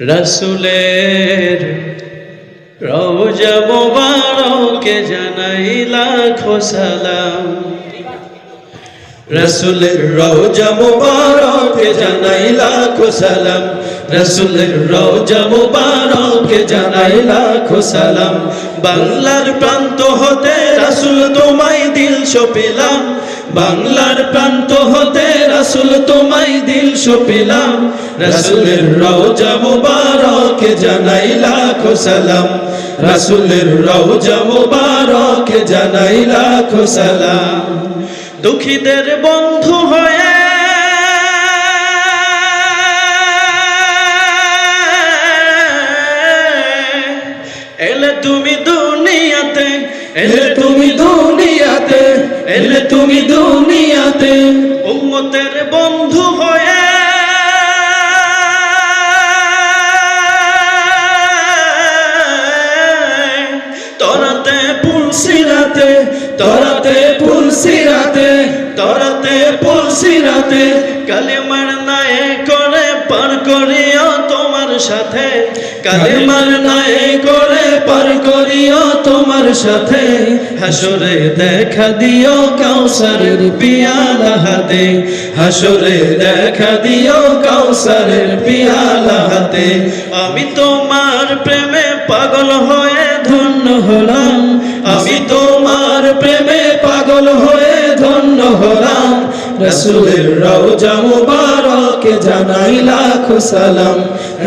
রসুলের রওজা মোবারকে জানাই লাখো রসুলের রওজা মুবারকে জানাই লাখো সালাম। রসুলের রওজা মুবারকে জানাই লাখো সালাম। বাংলার প্রান্ত হতে রসুল তোমায় দিল সপিলাম বাংলার প্রান্ত হতে রাসুল তোমায় দিল সপিলাম। রাসুলের রওজা মুবারক জানাই লাখো সালাম। রাসুলের রওজা মুবারক জানাই লাখো সালাম। দুঃখীদের বন্ধু হয়ে এলে তুমি দুনিয়াতে উম্মতের বন্ধু হয়ে তরাতে পুলসিরাতে তরাতে পুলসিরাতে তরাতে পুলসিরাতে কালেমার নায়ে করে পার করিও তোমার সাথে, কালেমার নায়ে করে পার করিও তোমার সাথে হাসরে দেখা দিও কাউসারের পিয়ালা হাতে। হাসরে দেখা দিও কাউসারের পিয়ালা হাতে। আমি তোমার প্রেমে পাগল হয়ে ধন্য হলাম। আমি তোমার প্রেমে পাগল হয়ে ধন্য হলাম। রসুলের রওজা মুবারকে জানাই লাখো সালাম।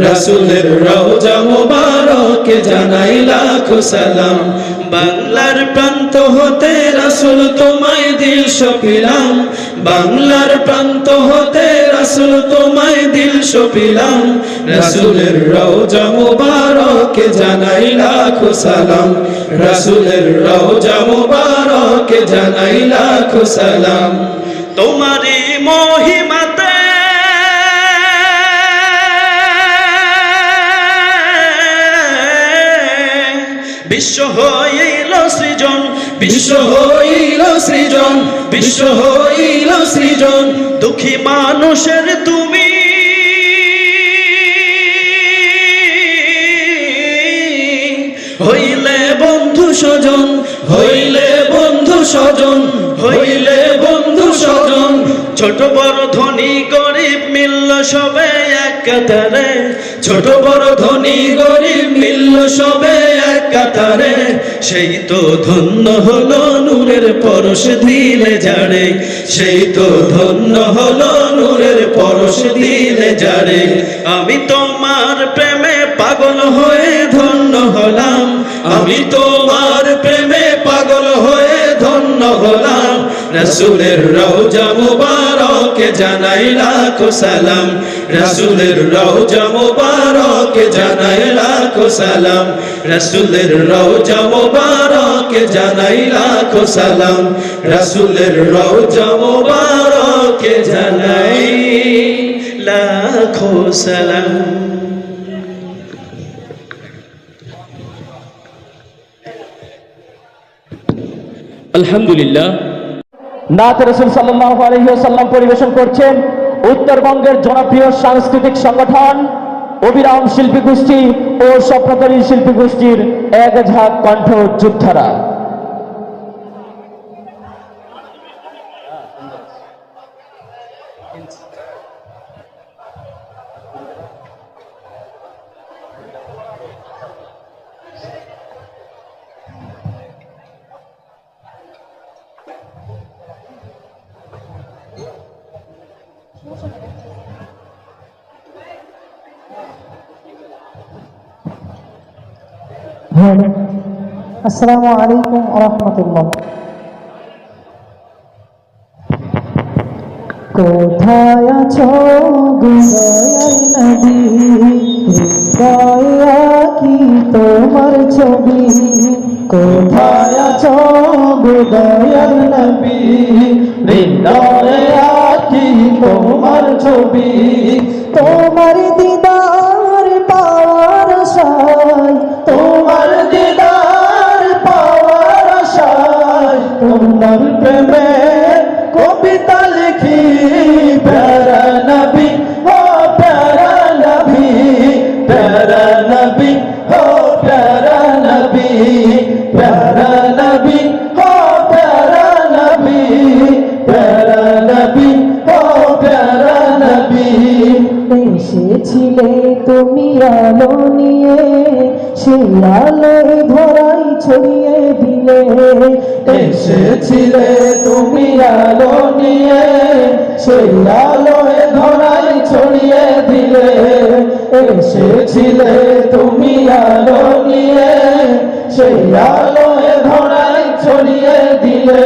রসুলের রওজা মুবারকে জানাই লাখো সালাম। বাংলার প্রান্ত হতে রসুল তোমায় দিল সপিলাম। বাংলার প্রান্ত হতে রসুল তোমায় দিল সপিলাম। রসুলের রওজা মুবারকে জানাই লাখো সালাম। রসুলের রওজা মুবারকে জানাই লাখো সালাম। তোমারই মহিমাতে বিশ্ব হইল সৃজন, বিশ্ব হইল সৃজন, বিশ্ব হইল সৃজন। দুঃখী মানুষের তুমি। হইলে বন্ধু স্বজন, হইলে বন্ধু স্বজন, হইলে বন্ধু স্বজন। ছোট বড় ধনী গরিব মিলল সবে এক ছোট বড় ধনী গরিব মিলল সবে কাতারে সেই তো ধন্য হলো নূরের পরশ দিলে সেই তো ধন্য হলো নূরের পরশ দিলে আমি তোমার প্রেমে পাগল হয়ে ধন্য হলাম। আমি তোমার প্রেমে পাগল হয়ে ধন্য হলাম। রসুলের রওজা মুবারকে জানাই লাখো সালাম। রসুলের রওজা মুবারকে জানাই লাখো সালাম। রওজা সালাম। রওজা সালাম। আলহামদুলিল্লাহ। নাথ রসুল আলহিহাল্লাম পরিবেশন করছেন উত্তরবঙ্গের জনপ্রিয় সাংস্কৃতিক সংগঠন অবিরাম শিল্পী গোষ্ঠী ও স্বপ্নকারী শিল্পী গোষ্ঠীর এক ঝাঁক কণ্ঠ যোদ্ধারা আসসালামু আলাইকুম রহমতুল্লাহ। কোথায় আছো কি তোমার ছবি। কোথায় আছো গুদয়াল নবী? হৃদয়া কি তোমার ছবি। তোমার আলোয় ধরাই ছড়িয়ে দিলে। এসেছিলে তুমি আলো নিয়ে, সেই আলোয় ধরাই ছড়িয়ে দিলে। এসেছিলে তুমি আলো নিয়ে, সেই আলোয় ধরাই ছড়িয়ে দিলে।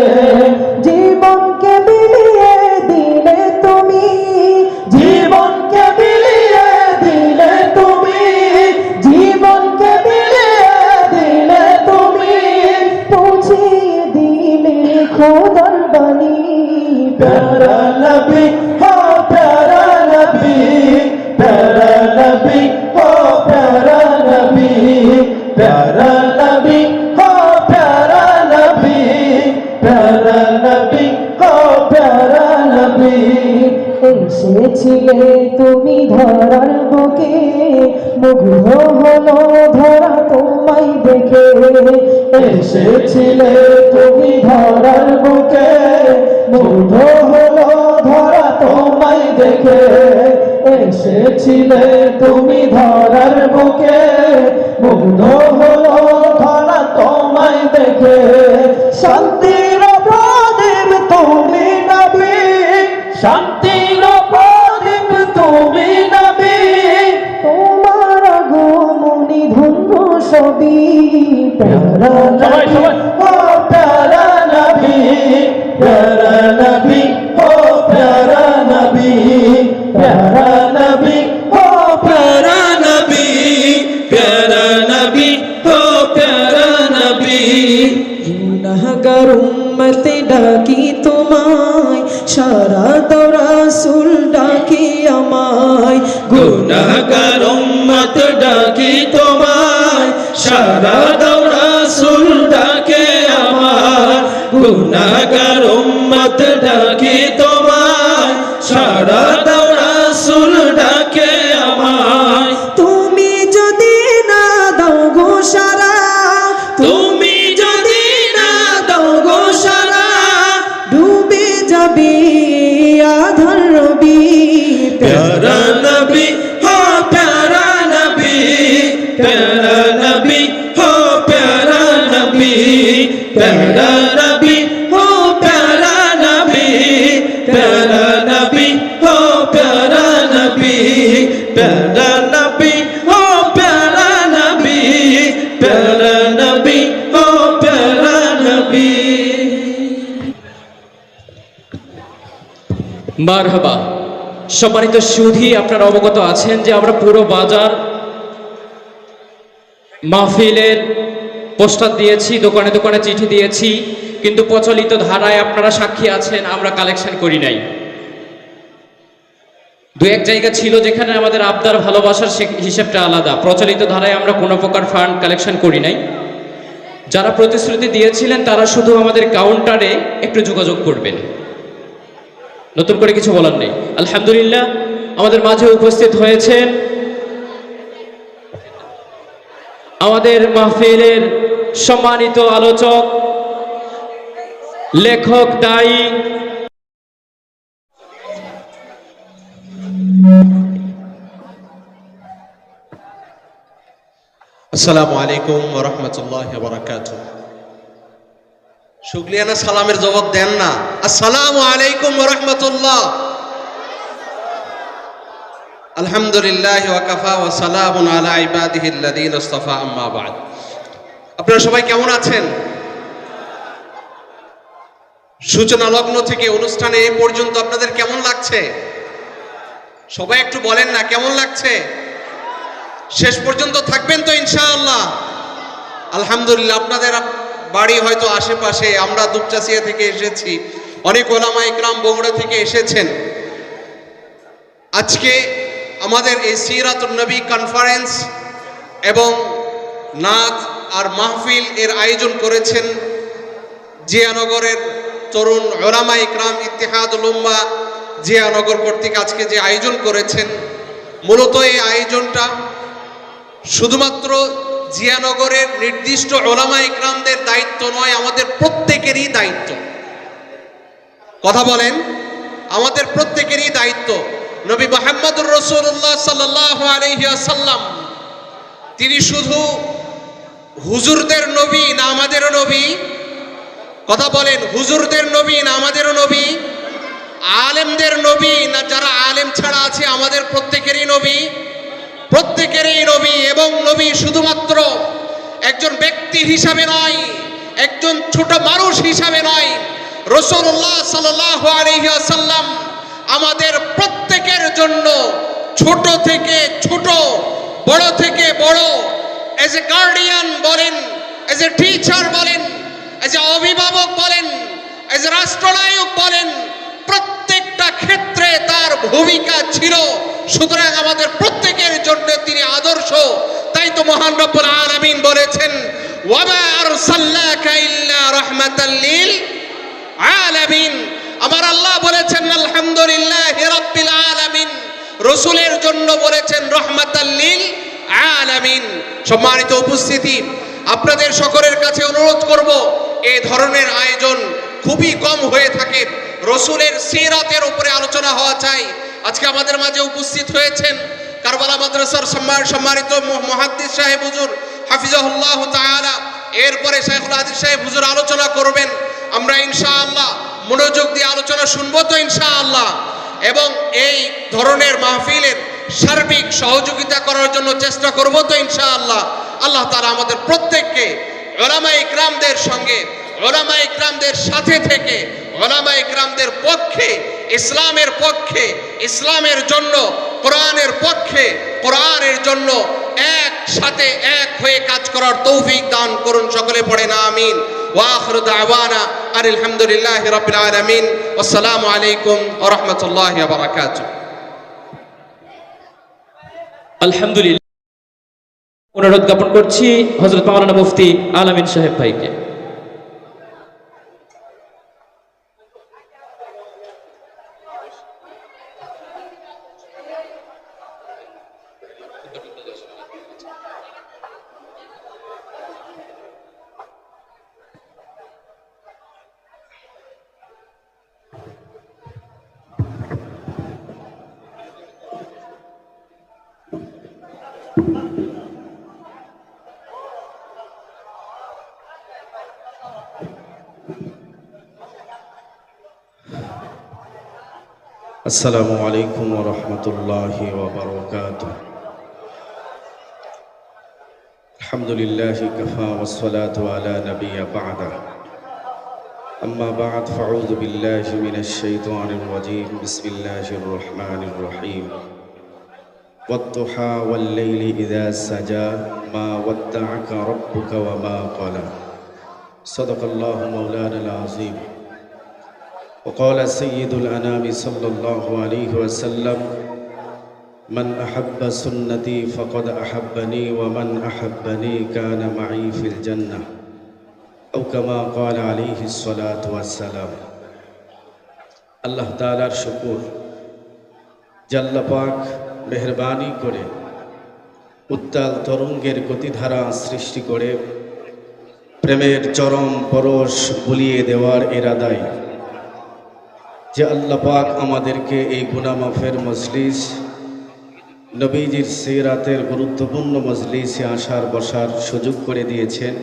প্যারা নবী এসেছিলে তুমি ধরার বুকে। মুগ্ধ ধরা তোমায় দেখে। এসেছিলে তুমি ধরার বুকে। মুগ্ধ ধরা তোমায় দেখে। এসেছিলে তুমি ধরার বুকে। মুগ্ধ হলো ধরা তোমায় দেখে। শান্তি প্যারা নবী গুনাহগার উম্মতে ডাকি তোমায় সারা ডাকি আমায়। গুনাহগার উম্মত ডাকি তোমায় সারা গুনাহগার মারহাবা। সম্মানিত সুধী, আপনারা অবগত আছেন যে আমরা পুরো বাজার মাহফিলের পোস্টার দিয়েছি, দোকানে দোকানে চিঠি দিয়েছি, কিন্তু প্রচলিত ধারায় আপনারা সাক্ষী আছেন, আমরা কালেকশন করি নাই। দু এক জায়গা ছিল যেখানে আমাদের আবদার, ভালোবাসার হিসেবটা আলাদা। প্রচলিত ধারায় আমরা কোনো প্রকার ফান্ড কালেকশন করি নাই। যারা প্রতিশ্রুতি দিয়েছিলেন, তারা শুধু আমাদের কাউন্টারে একটু যোগাযোগ করবেন। নতুন করে কিছু বলার নেই। আলহামদুলিল্লাহ, আমাদের মাঝে উপস্থিত হয়েছেন আমাদের মাহফিলের সম্মানিত আলোচক, লেখক, দায়ী। আসসালামু আলাইকুম ওরহমতুল্লাহ বরাকাত শুক্লিয়ানা সালামের জবাব দেন না। আসসালামু আলাইকুম ওরহমতুল্লাহ আলহামদুলিল্লাহ ওয়াকাফা ওয়া সালামুন আলা ইবাদিহি আল্লাযীন ইসতাফা আম্মা বাদ। আপনারা সবাই কেমন আছেন? সূচনা লগ্ন থেকে অনুষ্ঠানে এই পর্যন্ত আপনাদের কেমন লাগছে? সবাই একটু বলেন না, কেমন লাগছে? শেষ পর্যন্ত থাকবেন তো ইনশাআল্লাহ। আলহামদুলিল্লাহ, আপনাদের বাড়ি হয়তো আশেপাশে, আমরা দুপচাচিয়া থেকে এসেছি। অনেক ওলামা ইকরাম বগুড়া থেকে এসেছেন। আজকে আমাদের এই সিরাতুন নবী কনফারেন্স এবং নাচ আর মাহফিল এর আয়োজন করেছেন জিয়ানগরের তরুণ ওলামা ইকরাম ইতিহাদুল উম্মা জিয়ানগর কর্তৃক আজকে যে আয়োজন করেছেন। মূলত এই আয়োজনটা শুধুমাত্র জিয়ানগরের নির্দিষ্ট ওলামা ইকরামদের দায়িত্ব নয়, আমাদের প্রত্যেকেরই দায়িত্ব। কথা বলেন, আমাদের প্রত্যেকেরই দায়িত্ব। নবী মোহাম্মদুর রসুল্লাহ সাল্লাহ আলহিয়াসাল্লাম তিনি শুধু হুজুরদের নবী না আমাদেরও নবী। কথা বলেন, হুজুরদের নবী না আমাদেরও নবী। আলেমদের নবী না যারা আলেম ছাড়া আছে আমাদের প্রত্যেকেরই নবী। প্রত্যেকেরই নবী এবং নবী শুধুমাত্র একজন ব্যক্তি হিসাবে নয়, একজন ছোট মানুষ হিসাবে নয়। রসুল্লাহ সাল্লাম আমাদের প্রত্যেকের জন্য ছোট থেকে ছোট, বড় থেকে বড় এজ এ গার্ডিয়ান বলেন এজ এ টিচার বলেন এজ এ অভিভাবক বলেন এজ এ রাষ্ট্রনায়ক বলেন, প্রত্যেকটা ক্ষেত্রে তার ভূমিকা ছিল। সুতরাং আমাদের প্রত্যেকের জন্য তিনি আদর্শ। তাই তো মহান রব্বুল আলামিন বলেছেন ওয়ামা আরসালনাকা ইল্লা রাহমাতাল লিল আলামিন। আমার আল্লাহ বলেছেন, আলহামদুলিল্লাহ রাব্বিল আলামিন। রসুলের জন্য বলেছেন, রহমাতাল লিল আলামিন। সম্মানিত উপস্থিতি, আপনাদের সকলের কাছে অনুরোধ করব, এ ধরনের আয়োজন খুবই কম হয়ে থাকে। রসুলের সিরাতের উপরে আলোচনা হওয়া চাই। আজকে আমাদের মাঝে উপস্থিত হয়েছেন কারবালা মাদ্রাসার সম্মান- সম্মানিত মহাদ্দিস সাহেব হুজুর হাফিজাহুল্লাহ তাআলা। এরপরে শেখুল হাদিস সাহেব হুজুর আলোচনা করবেন। আমরা ইনশাআল্লাহ মনোযোগ দিয়ে আলোচনা শুনব তো ইনশাআল্লাহ। এবং এই ধরনের মাহফিলের সার্বিক সহযোগিতা করার জন্য চেষ্টা করব তো ইনশাআল্লাহ। আল্লাহ তারা আমাদের প্রত্যেককে ওলামা ইকরামদের সঙ্গে, ওলামা ইকরামদের সাথে থেকে, ওলামা ইকরামদের পক্ষে, ইসলামের পক্ষে, ইসলামের জন্য, কোরআনের পক্ষে, কোরআনের জন্য এক সাথে এক হয়ে কাজ করার তৌফিক দান করুন সকলে পড়েন আমিন। ওয়াখির দাওয়ানা আর আলহামদুলিল্লাহ রবিল আলমিন। আসসালামু আলাইকুম ও রহমতুল্লাহ বারাকাত অনুরোধ জ্ঞাপন করছি হজরত মাওলানা মুফতি আলামিন সাহেব ভাইকে। السلام عليكم ورحمة الله وبركاته. الحمد لله كفى والصلاة على نبي بعده. أما بعد فأعوذ بالله من الشيطان الرجيم. بسم الله الرحمن الرحيم. والضحى والليل إذا سجى ما ودعك ربك وما قلى. صدق الله مولانا العظيم. وقال سيد الأنام صلى الله عليه وسلم من أحب سنتي فقد أحبني ومن أحبني كان معي في الجنة أو كما قال عليه الصلاة والسلام আল্লাহ তালার শুকুর জাল্লা পাক মেহরবানি করে উত্তাল তরঙ্গের গতিধারা সৃষ্টি করে প্রেমের চরম পরশ বুলিয়ে দেওয়ার এরাদায় যে আল্লাহ পাক আমাদেরকে এই গুনামাফের মজলিস, নবীজির সিরাতের গুরুত্বপূর্ণ মজলিসে আসার বসার সুযোগ করে দিয়েছেন।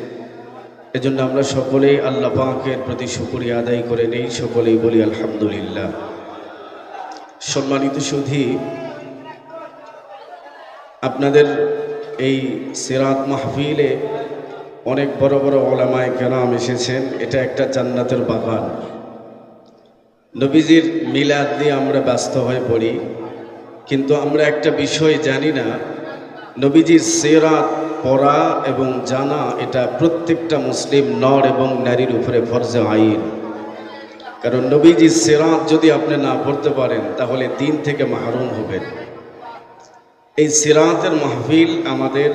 এজন্য আমরা সকলেই আল্লাহ পাকের প্রতি শুকরিয়া আদায় করে নেই, সকলেই বলি আলহামদুলিল্লাহ। সম্মানিত সুধী, আপনাদের এই সিরাত মাহফিলে অনেক বড় বড় ওলামায় কেরাম এসেছেন। এটা একটা জান্নাতের বাগান। নবীজির মিলাদ দিয়ে আমরা ব্যস্ত হয়ে পড়ি, কিন্তু আমরা একটা বিষয় জানি না, নবীজির সেরাত পড়া এবং জানা এটা প্রত্যেকটা মুসলিম নর এবং নারীর উপরে ফরজে আইন। কারণ নবীজির সেরাত যদি আপনি না পড়তে পারেন, তাহলে দিন থেকে মাহরুম হবেন। এই সিরাতের মাহফিল আমাদের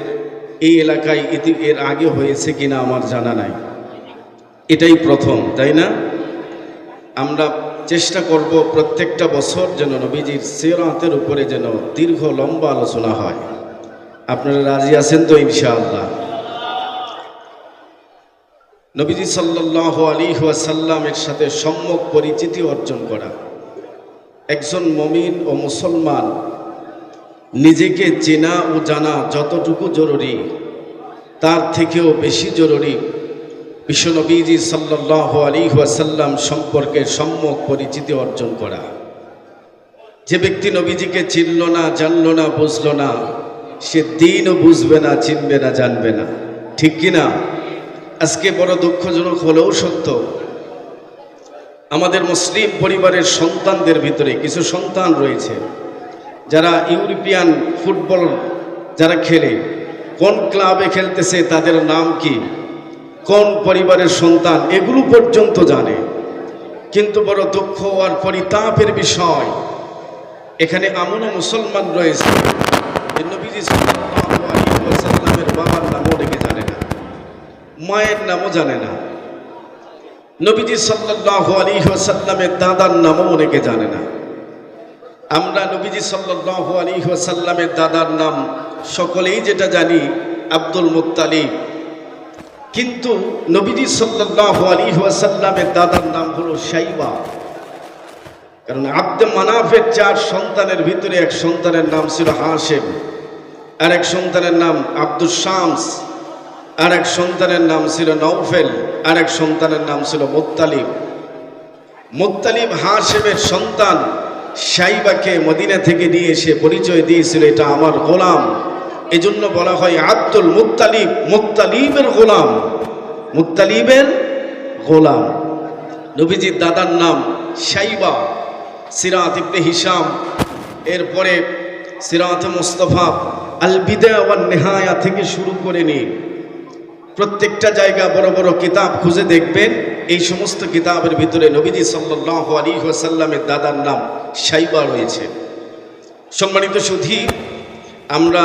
এই এলাকায় ইতি এর আগে হয়েছে কিনা আমার জানা নাই। এটাই প্রথম, তাই না? আমরা চেষ্টা করব প্রত্যেকটা বছর যেন নবীজির সিরাতের উপরে যেন দীর্ঘ লম্বা আলোচনা হয়। আপনারা রাজি আছেন তো ইনশাআল্লাহ? নবীজি সাল্লাহ আলী ওয়াসাল্লামের সাথে সম্যক পরিচিতি অর্জন করা। একজন মমিন ও মুসলমান, নিজেকে চেনা ও জানা যতটুকু জরুরি, তার থেকেও বেশি জরুরি বিশ্বনবীজি সাল্লাহ আলী ওয়াসাল্লাম সম্পর্কে সম্যক পরিচিতি অর্জন করা। যে ব্যক্তি নবীজিকে চিনল না, জানল না, বুঝল না, সে দিনও বুঝবে না, চিনবে না, জানবে না। ঠিক কি না? আজকে বড় দুঃখজনক হলেও সত্য, আমাদের মুসলিম পরিবারের সন্তানদের ভিতরে কিছু সন্তান রয়েছে, যারা ইউরোপিয়ান ফুটবল যারা খেলে, কোন ক্লাবে খেলতেছে, তাদের নাম কি? কোন পরিবারের সন্তান এগুলো পর্যন্ত জানে। কিন্তু বড় দুঃখ আর পরিতাপের বিষয়, এখানে এমনও মুসলমান রয়েছে নবীজি বাবার নামও অনেকে জানে না, মায়ের নামও জানে না। নবীজি সাল্লাল্লাহু আলাইহি ওয়াসাল্লামের দাদার নামও অনেকে জানে না। আমরা নবীজি সাল্লাল্লাহু আলাইহি ওয়াসাল্লামের দাদার নাম সকলেই যেটা জানি, আব্দুল মুত্তালিব। কিন্তু নবীজি সাল্লাল্লাহু আলাইহি ওয়াসাল্লামের দাদার নাম হলো শাইবা। কারণ আব্দে মানাফের চার সন্তানের ভিতরে এক সন্তানের নাম ছিল হাসেম আর এক সন্তানের নাম আব্দুল শামস, আর এক সন্তানের নাম ছিল নৌফেল আর এক সন্তানের নাম ছিল মোত্তালিব। মোত্তালিব হাসেমের সন্তান সাইবাকে মদিনা থেকে নিয়ে এসে পরিচয় দিয়েছিল, এটা আমার গোলাম। এজন্য বলা হয় আব্দুল মুত্তালিব, মুত্তালিবের গোলাম। মুত্তালিবের গোলাম। নবীজির দাদার নাম সাইবা সিরাত ইবনে হিসাম এরপরে সিরাত মুস্তফা আল ওয়ান নেহায়া থেকে শুরু করে নিয়ে প্রত্যেকটা জায়গা বড় বড় কিতাব খুঁজে দেখবেন। এই সমস্ত কিতাবের ভিতরে নবীজি সাল্লাল্লাহু আলাইহি ওয়াসাল্লামের দাদার নাম সাইবা রয়েছে। সম্মানিত সুধী, আমরা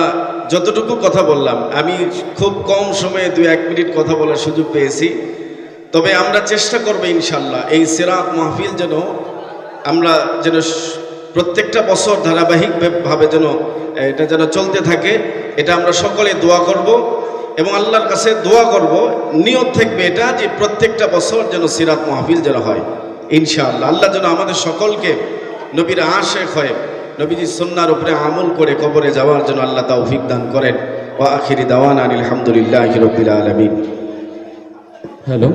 যতটুকু কথা বললাম, আমি খুব কম সময়ে দু এক মিনিট কথা বলার সুযোগ পেয়েছি। তবে আমরা চেষ্টা করব ইনশাল্লাহ এই সিরাত মাহফিল যেন আমরা যেন প্রত্যেকটা বছর ধারাবাহিকভাবে যেন, এটা যেন চলতে থাকে, এটা আমরা সকলে দোয়া করব এবং আল্লাহর কাছে দোয়া করব, নিয়ত থাকবে এটা যে প্রত্যেকটা বছর যেন সিরাত মাহফিল যেন হয়, ইনশাআল্লাহ। আল্লাহ যেন আমাদের সকলকে নবীর আশেখ হয় নবীজি সন্ন্যার উপরে আমল করে কবরে যাওয়ার জন্য আল্লাহ তৌফিক দান করেন। ও আখিরি দাওয়ান আলহামদুলিল্লাহ রবিল আলমিন। হ্যালো,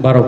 বারো।